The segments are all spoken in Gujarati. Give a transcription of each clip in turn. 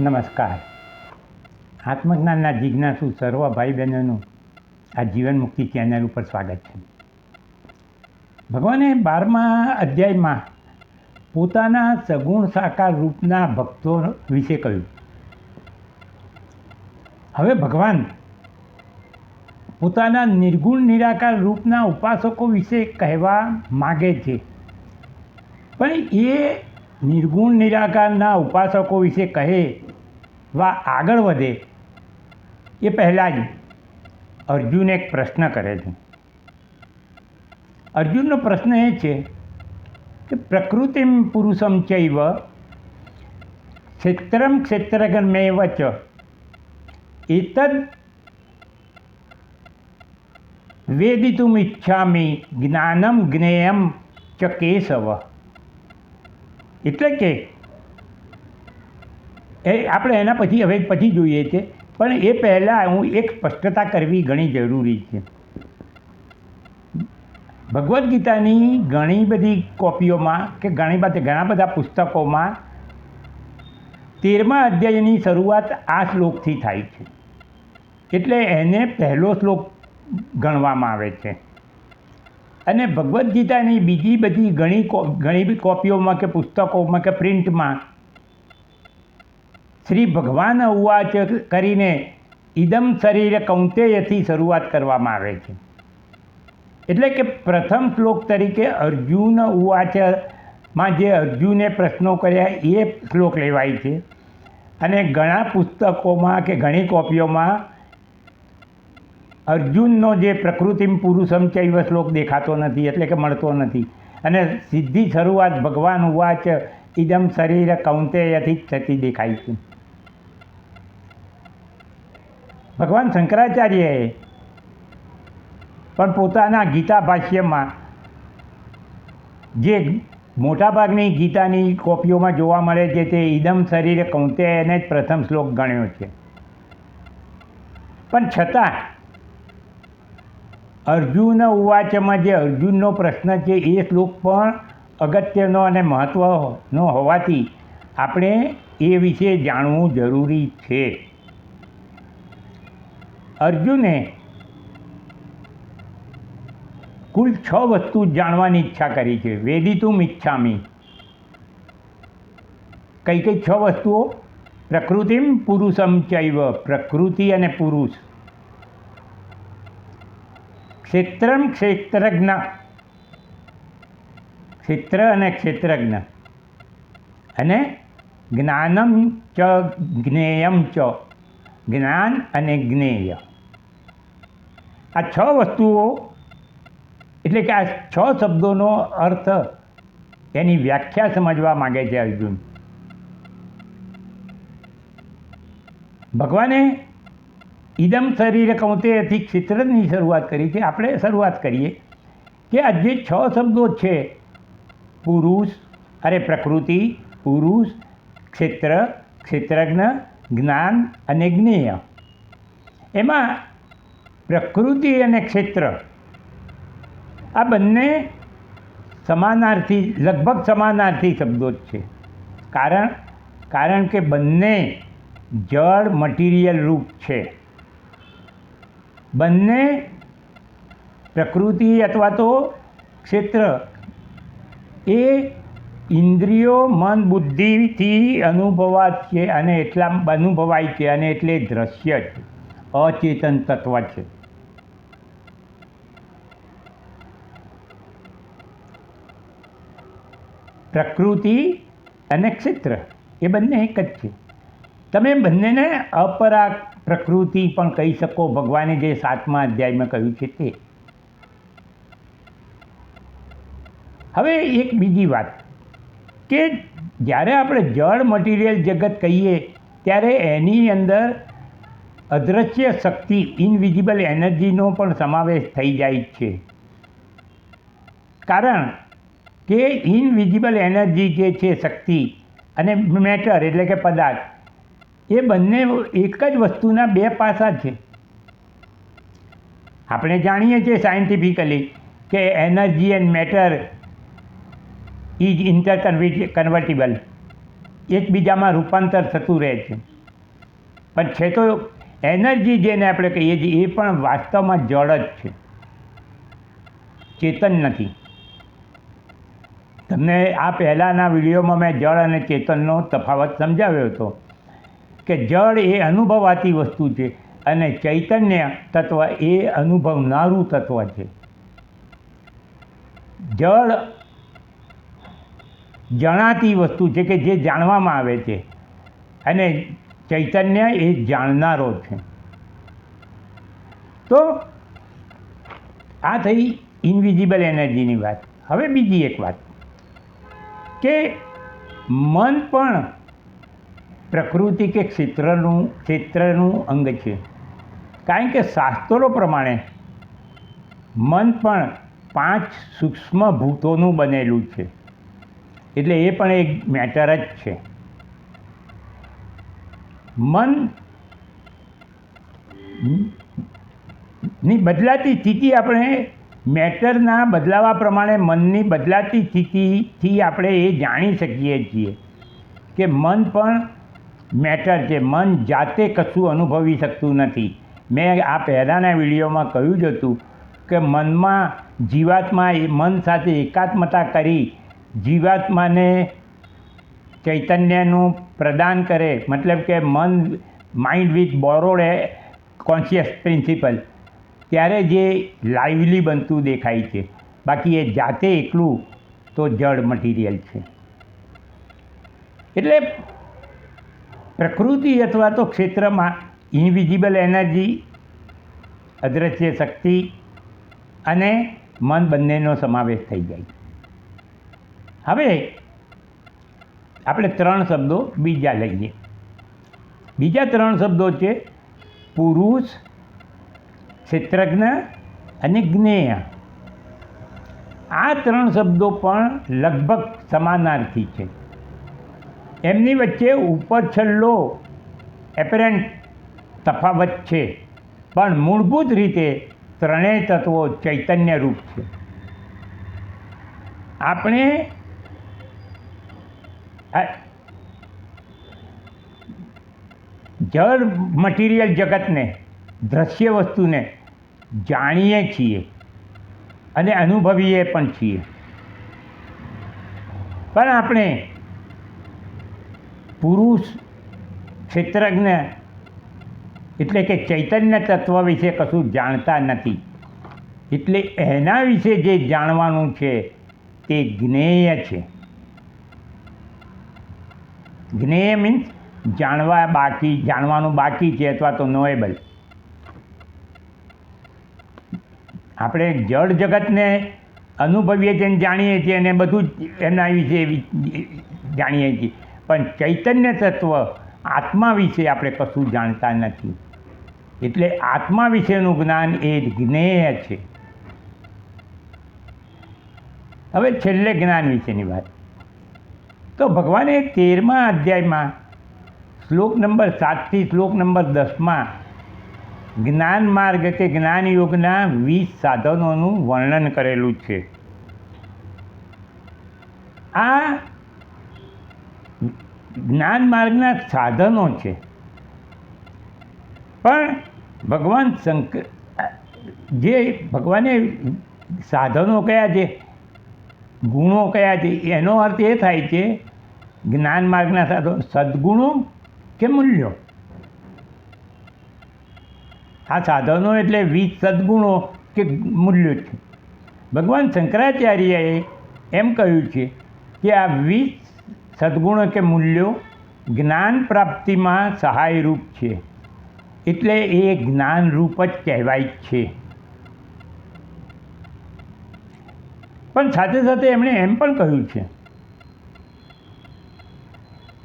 નમસ્કાર. આત્મજ્ઞાનના જિજ્ઞાસુ સર્વ ભાઈ બહેનોનું આ જીવન મુક્તિ ચેનલ ઉપર સ્વાગત છે. ભગવાને બારમા અધ્યાયમાં પોતાના સગુણ સાકાર રૂપના ભક્તો વિશે કહ્યું. હવે ભગવાન પોતાના નિર્ગુણ નિરાકાર રૂપના ઉપાસકો વિશે કહેવા માગે છે. પણ એ નિર્ગુણ નિરાકારના ઉપાસકો વિશે કહે વા આગળ વધે, એ પહેલાં જ અર્જુન એક પ્રશ્ન કરે છે. અર્જુનનો પ્રશ્ન એ છે કે પ્રકૃતિમ પુરુષમ ચૈવ ક્ષેત્રમ ક્ષેત્રગમેવ ચ. એતદ વેદિતુમ ઈચ્છામી જ્ઞાનમ જ્ઞેયમ ચ કેશવ. એટલે કે એ આપણે એના પછી હવે પછી જોઈએ છે. પણ એ પહેલાં હું એક સ્પષ્ટતા કરવી ઘણી જરૂરી છે. ભગવદ્ ગીતાની ઘણી બધી કોપીઓમાં કે ઘણી બધી, ઘણા બધા પુસ્તકોમાં તેરમા અધ્યાયની શરૂઆત આ શ્લોકથી થાય છે. એટલે એને પહેલો શ્લોક ગણવામાં આવે છે. અને ભગવદ્ ગીતાની બીજી બધી ઘણી ઘણી બી કોપીઓમાં કે પુસ્તકોમાં કે પ્રિન્ટમાં શ્રી ભગવાન ઉવાચ કરીને ઇદમ શરીર કૌંતેયથી શરૂઆત કરવામાં આવે છે. એટલે કે પ્રથમ શ્લોક તરીકે અર્જુન ઉવાચમાં જે અર્જુને પ્રશ્નો કર્યા એ શ્લોક લેવાય છે. અને ઘણા પુસ્તકોમાં કે ઘણી કોપીઓમાં અર્જુનનો જે પ્રકૃતિમ પુરુષમ ચૈવ શ્લોક દેખાતો નથી, એટલે કે મળતો નથી. અને સીધી શરૂઆત ભગવાન ઉવાચ ઇદમ શરીર કૌંતેયથી જ થતી દેખાય છે. ભગવાન શંકરાચાર્યએ પણ પોતાના ગીતા ભાષ્યમાં જે મોટાભાગની ગીતાની કોપીઓમાં જોવા મળે છે તે ઇદમ શરીરે કૌંતેયને જ પ્રથમ શ્લોક ગણ્યો છે. પણ છતાં અર્જુન ઉવાચમાં જે અર્જુનનો પ્રશ્ન છે એ શ્લોક પણ અગત્યનો અને મહત્ત્વનો હોવાથી આપણે એ વિશે જાણવું જરૂરી છે. અર્જુને કુલ છ વસ્તુ જાણવાની ઈચ્છા કરી છે. વેદિતું ઈચ્છામી કઈ કઈ છ વસ્તુઓ? પ્રકૃતિમ પુરુષમ ચૈવ. પ્રકૃતિ અને પુરુષ. ક્ષેત્રમ ક્ષેત્રજ્ઞ. ક્ષેત્ર અને ક્ષેત્રજ્ઞ. અને જ્ઞાનમ ચ, જ્ઞેયમ ચ. જ્ઞાન અને જ્ઞેય. આ છ વસ્તુઓ, એટલે કે આ છ શબ્દોનો અર્થ એની વ્યાખ્યા સમજવા માગે છે અર્જુન. ભગવાને ઇદમ શરીર કૌંતેથી ક્ષેત્રની શરૂઆત કરી છે. આપણે શરૂઆત કરીએ કે આ જે છ શબ્દો છે, પુરુષ, અરે પ્રકૃતિ, પુરુષ, ક્ષેત્ર, ક્ષેત્રજ્ઞ, જ્ઞાન અને જ્ઞેય. એમાં પ્રકૃતિ અને ક્ષેત્ર. આ બંને સમાનાર્થી, લગભગ સમાનાર્થી શબ્દો જ છે. કારણ કારણ કે બંને જળ મટીરિયલ રૂપ છે. બંને પ્રકૃતિ અથવા તો ક્ષેત્ર એ ઇન્દ્રિયો, મન, બુદ્ધિથી અનુભવા છે અને એટલા, અનુભવાય છે અને એટલે દ્રશ્ય છે. અચેતન તત્વ છે. પ્રકૃતિ અને ક્ષેત્ર, એ બંને એક જ છે. તમે બંનેને અપરા પ્રકૃતિ પણ કહી શકો, ભગવાને જે સાતમા અધ્યાયમાં કહ્યું છે તે. હવે એક બીજી વાત, કે જ્યારે આપણે જળ મટીરિયલ જગત કહીએ, ત્યારે એની અંદર અદૃશ્ય શક્તિ ઇનવિઝિબલ એનર્જીનો પણ સમાવેશ થઈ જાય છે. કારણ કે ઇનવિઝિબલ એનર્જી જે છે, શક્તિ અને મેટર એટલે કે પદાર્થ, એ બંને એક જ વસ્તુના બે પાસા છે. આપણે જાણીએ છીએ સાયન્ટિફિકલી કે energy and matter is interconvertible એકબીજામાં રૂપાંતર થતું રહે છે. પણ છે તો એનર્જી જેને આપણે કહીએ છીએ, એ પણ વાસ્તવમાં જળ જ છે. ચેતન નથી. તમને આ પહેલાંના વિડીયોમાં મેં જળ અને ચેતનનો તફાવત સમજાવ્યો હતો કે જળ એ અનુભવાતી વસ્તુ છે અને ચૈતન્ય તત્વ એ અનુભવનારું તત્વ છે. જળ જણાતી વસ્તુ છે કે જે જાણવામાં આવે છે અને ચૈતન્ય એ જાણનારો છે. તો આ થઈ ઇનવિઝિબલ એનર્જીની વાત. હવે બીજી એક વાત. કે મન પણ પ્રકૃતિ કે ક્ષેત્રનું ક્ષેત્રનું અંગ છે. કારણ કે શાસ્ત્રો પ્રમાણે મન પણ પાંચ સૂક્ષ્મ ભૂતોનું બનેલું છે. એટલે એ પણ એક મેટર જ છે. મનની બદલાતી સ્થિતિ આપણે મેટરના બદલાવા પ્રમાણે મનની બદલાતી સ્થિતિથી આપણે એ જાણી શકીએ છીએ કે મન પણ મેટર છે. મન જાતે કશું અનુભવી શકતું નથી. મેં આ પહેલાંના વિડીયોમાં કહ્યું જ હતું કે મનમાં જીવાત્મા એ મન સાથે એકાત્મતા કરી જીવાત્માને ચૈતન્યનું પ્રદાન કરે. મતલબ કે મન mind with borrowed conscious principle ત્યારે જે લાઇવલી બનતું દેખાય છે. બાકી એ જાતે એકલું તો જડ મટીરિયલ છે. એટલે પ્રકૃતિ અથવા તો ક્ષેત્રમાં ઇનવિઝિબલ એનર્જી અદ્રશ્ય શક્તિ અને મન બંનેનો સમાવેશ થઈ જાય હવે આપણે ત્રણ શબ્દો બીજા લઈએ. બીજા ત્રણ શબ્દો છે પુરુષ ક્ષેત્રજ્ઞ અને જ્ઞેય. આ ત્રણ શબ્દો પણ લગભગ સમાનાર્થી છે. એમની વચ્ચે ઉપર છલ્લો એપરન્ટ તફાવત છે, પણ મૂળભૂત રીતે ત્રણેય તત્વો ચૈતન્ય રૂપ છે. આપણે જળ મટીરિયલ જગતને, દ્રશ્ય વસ્તુને જાણીએ છીએ અને અનુભવીએ પણ છીએ. પણ આપણે પુરુષ ક્ષેત્રજ્ઞ એટલે કે ચૈતન્ય તત્વ વિશે કશું જાણતા નથી. એટલે એના વિશે જે જાણવાનું છે તે જ્ઞેય છે. જ્ઞેય મીન્સ જાણવા બાકી, જાણવાનું બાકી છે અથવા તો નોએબલ આપણે જળ જગતને અનુભવીએ છીએ અને જાણીએ છીએ અને બધું જ એના વિશે જાણીએ છીએ. પણ ચૈતન્ય તત્વ આત્મા વિશે આપણે કશું જાણતા નથી. એટલે આત્મા વિશેનું જ્ઞાન એ જ્ઞેય છે. હવે છેલ્લે જ્ઞાન વિશેની વાત. તો ભગવાને તેરમા અધ્યાયમાં શ્લોક નંબર સાતથી શ્લોક નંબર દસમાં જ્ઞાન માર્ગ કે જ્ઞાન યોગના વીસ સાધનોનું વર્ણન કરેલું છે. આ જ્ઞાન માર્ગના સાધનો છે. પણ ભગવાન શંકર જે ભગવાને સાધનો કયા છે, ગુણો કયા છે, એનો અર્થ એ થાય છે, જ્ઞાન માર્ગના સાધનો સદગુણો કે મૂલ્યો? આ સાધનો એટલે વીસ સદગુણો કે મૂલ્યો છે. ભગવાન શંકરાચાર્યએ એમ કહ્યું છે કે આ વીસ સદગુણો કે મૂલ્યો જ્ઞાન પ્રાપ્તિમાં સહાયરૂપ છે. એટલે એ જ્ઞાનરૂપ જ કહેવાય છે. પણ સાથે સાથે એમણે એમ પણ કહ્યું છે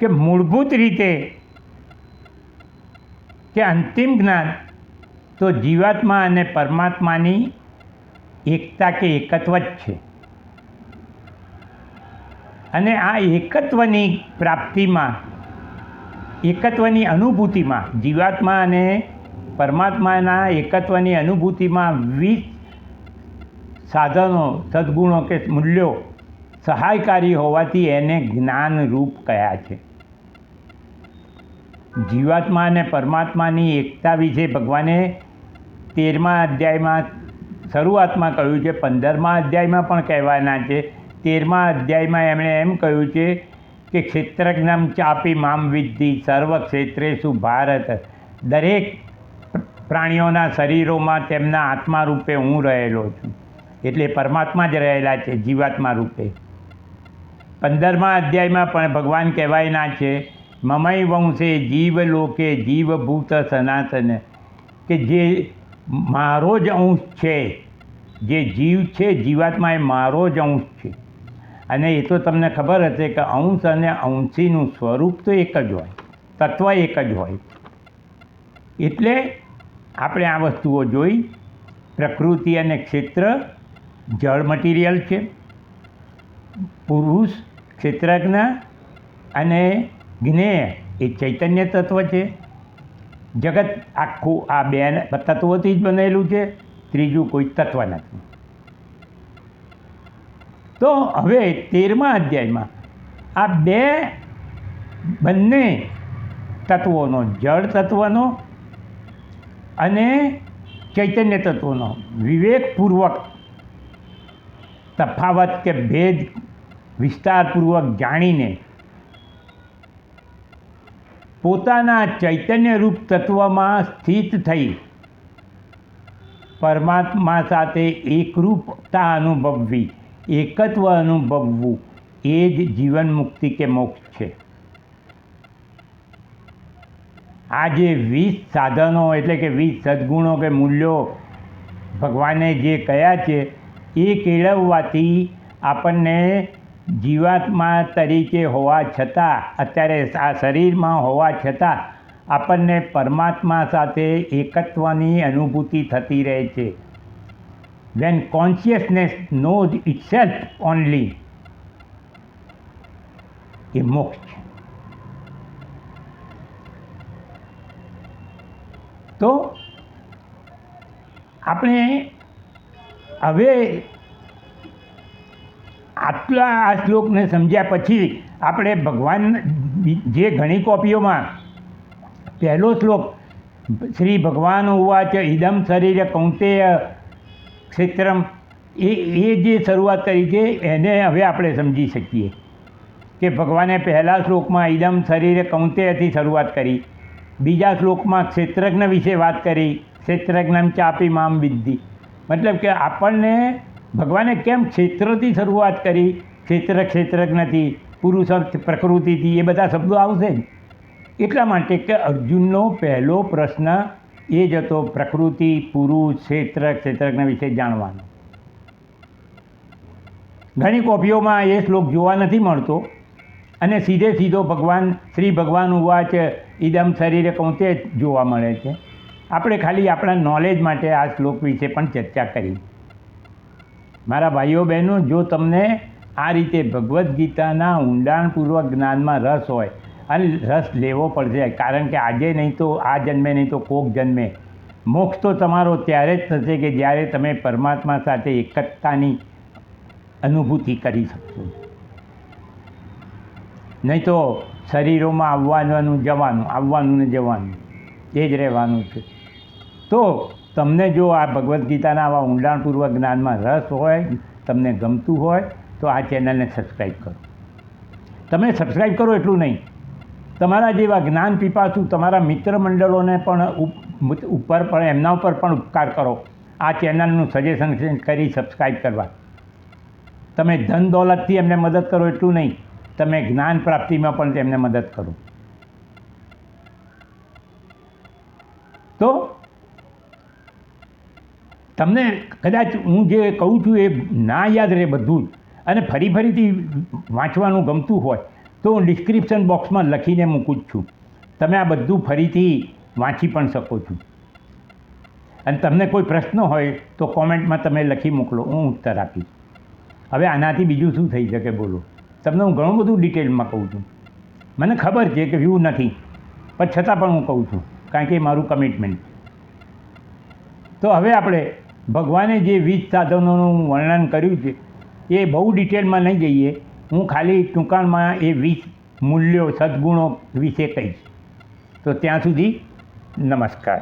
કે મૂળભૂત રીતે કે અંતિમ જ્ઞાન તો જીવાત્મા અને પરમાત્માની એકતા કે એકત્વ જ છે. અને આ એકત્વની પ્રાપ્તિમાં, એકત્વની અનુભૂતિમાં, જીવાત્મા અને પરમાત્માના એકત્વની અનુભૂતિમાં વીસ સાધનો, સદગુણો કે મૂલ્યો સહાયકારી હોવાથી એને જ્ઞાનરૂપ કયા છે. જીવાત્મા અને પરમાત્માની એકતા વિશે ભગવાને તેરમા અધ્યાયમાં શરૂઆતમાં કહ્યું છે, પંદરમા અધ્યાયમાં પણ કહેવાના છે. તેરમા અધ્યાયમાં એમણે એમ કહ્યું છે કે ક્ષેત્રજ્ઞમ ચાપી મામ વિદ્ધિ સર્વ ક્ષેત્રેશુ ભારત. દરેક પ્રાણીઓના શરીરોમાં તેમના આત્મા રૂપે હું રહેલો છું. એટલે પરમાત્મા જ રહેલા છે, જીવાત્મા રૂપે. પંદરમા અધ્યાયમાં પણ ભગવાન કહેવાયના છે મમય વંશે જીવ લોકે જીવભૂત સનાતન. કે જે મારો જ અંશ છે. જે જીવ છે, જીવાત્મા એ મારો જ અંશ છે. અને એ તો તમને ખબર હશે કે અંશ અને અંશીનું સ્વરૂપ તો એક જ હોય. તત્વ એક જ હોય. એટલે આપણે આ વસ્તુઓ જોઈ. પ્રકૃતિ અને ક્ષેત્ર, જળ મટીરિયલ છે. પુરુષ, ક્ષેત્રજ્ઞ અને જ્ઞેય એ ચૈતન્ય તત્વ છે. જગત આખું આ બે તત્વોથી જ બનેલું છે, ત્રીજું કોઈ તત્વ નથી. તો હવે તેરમા અધ્યાયમાં આ બે બંને તત્વોનો, જળ તત્વનો અને ચૈતન્ય તત્વોનો વિવેકપૂર્વક તફાવત કે ભેદ વિસ્તારપૂર્વક જાણીને પોતાના ચૈતન્યરૂપ તત્વમાં સ્થિત થઈ. પરમાત્મા સાથે એકરૂપતા અનુભવવી, એકત્વ અનુભવવું, એ જ જીવન મુક્તિ કે મોક્ષ છે. આ જે વીસ સાધનો એટલે કે વીસ સદગુણો કે મૂલ્યો ભગવાને જે કહ્યા છે, એ કેળવવાથી આપણને જીવાત્મા તરીકે હોવા છતાં, અત્યારે આ શરીરમાં હોવા છતાં, આપણને પરમાત્મા સાથે એકત્વની અનુભૂતિ થતી રહે છે. When consciousness knows itself only એ મોક્ષ છે. તો, આપણે હવે આટલા આ શ્લોકને સમજ્યા પછી આપણે ભગવાન જે ઘણી કોપીઓમાં પહેલો શ્લોક, શ્રી ભગવાન ઉવાચ ઇદમ શરીર કૌંતેય ક્ષેત્રમ, એ એ જે શરૂઆત કરી છે, એને હવે આપણે સમજી શકીએ કે ભગવાને પહેલા શ્લોકમાં ઇદમ શરીરે કૌંતેયથી શરૂઆત કરી, બીજા શ્લોકમાં ક્ષેત્રજ્ઞ વિશે વાત કરી, ક્ષેત્રજ્ઞમ ચાપી મામ વિદ્ધિ. મતલબ કે આપણને ભગવાને કેમ ક્ષેત્રથી શરૂઆત કરી? ક્ષેત્ર ક્ષેત્રજ્ઞથી પુરુષ પ્રકૃતિથી એ બધા શબ્દો આવશે જ. એટલા માટે કે અર્જુનનો પહેલો પ્રશ્ન એ જ હતો, પ્રકૃતિ, પુરુષ, ક્ષેત્ર ક્ષેત્રજ્ઞ વિશે જાણવાનો. ઘણી કોપીઓમાં એ શ્લોક જોવા નથી મળતો અને સીધે સીધો ભગવાન, શ્રી ભગવાન ઉવાચ ઈદમ શરીરે કૌંતે જોવા મળે છે. આપણે ખાલી આપણા નોલેજ માટે આ શ્લોક વિશે પણ ચર્ચા કરી. મારા ભાઈઓ બહેનો, જો તમને આ રીતે ભગવદ્ ગીતાના ઊંડાણપૂર્વક જ્ઞાનમાં રસ હોય, અને રસ લેવો પડશે, કારણ કે આજે નહીં તો, આ જન્મે નહીં તો કોક જન્મે. મોક્ષ તો તમારો ત્યારે જ થશે કે જ્યારે તમે પરમાત્મા સાથે એકતાની અનુભૂતિ કરી શકશો. નહીં તો શરીરોમાં આવવાનું જવાનું, આવવાનું ને જવાનું, એ જ રહેવાનું છે. તો તમને જો આ ભગવદ્ ગીતાના આવા ઊંડાણપૂર્વક જ્ઞાનમાં રસ હોય, તમને ગમતું હોય, તો આ ચેનલને સબસ્ક્રાઈબ કરો. તમે સબસ્ક્રાઈબ કરો એટલું નહીં. તમારા જેવા જ્ઞાન પીપાસુ તમારા મિત્ર મંડળોને પણ ઉપર પણ, એમના ઉપર પણ ઉપકાર કરો. આ ચેનલનું સજેશન કરી સબસ્ક્રાઈબ કરવા. તમે ધન દોલતથી એમને મદદ કરો એટલું નહીં. તમે જ્ઞાન પ્રાપ્તિમાં પણ તેમને મદદ કરો તો તમને કદાચ હું જે કહું છું એ ના યાદ રહે બધું જ. અને ફરી ફરીથી વાંચવાનું ગમતું હોય તો હું ડિસ્ક્રિપ્શન બોક્સમાં લખીને મૂકું જ છું. તમે આ બધું ફરીથી વાંચી પણ શકો છો. અને તમને કોઈ પ્રશ્ન હોય તો કોમેન્ટમાં તમે લખી મોકલો, હું ઉત્તર આપીશ. હવે આનાથી બીજું શું થઈ શકે બોલો? તમને હું ઘણું બધું ડિટેલમાં કહું છું. મને ખબર છે કે વ્યૂ નથી, પણ છતાં પણ હું કહું છું, કારણ કે એ મારું કમિટમેન્ટ. તો હવે આપણે ભગવાને જે વીજ સાધનોનું વર્ણન કર્યું છે, એ બહુ ડિટેલમાં નહીં જઈએ. હું ખાલી ટૂંકાણમાં એ વીજ મૂલ્યો, સદ્ગુણો વિશે કહીશ. તો ત્યાં સુધી નમસ્કાર.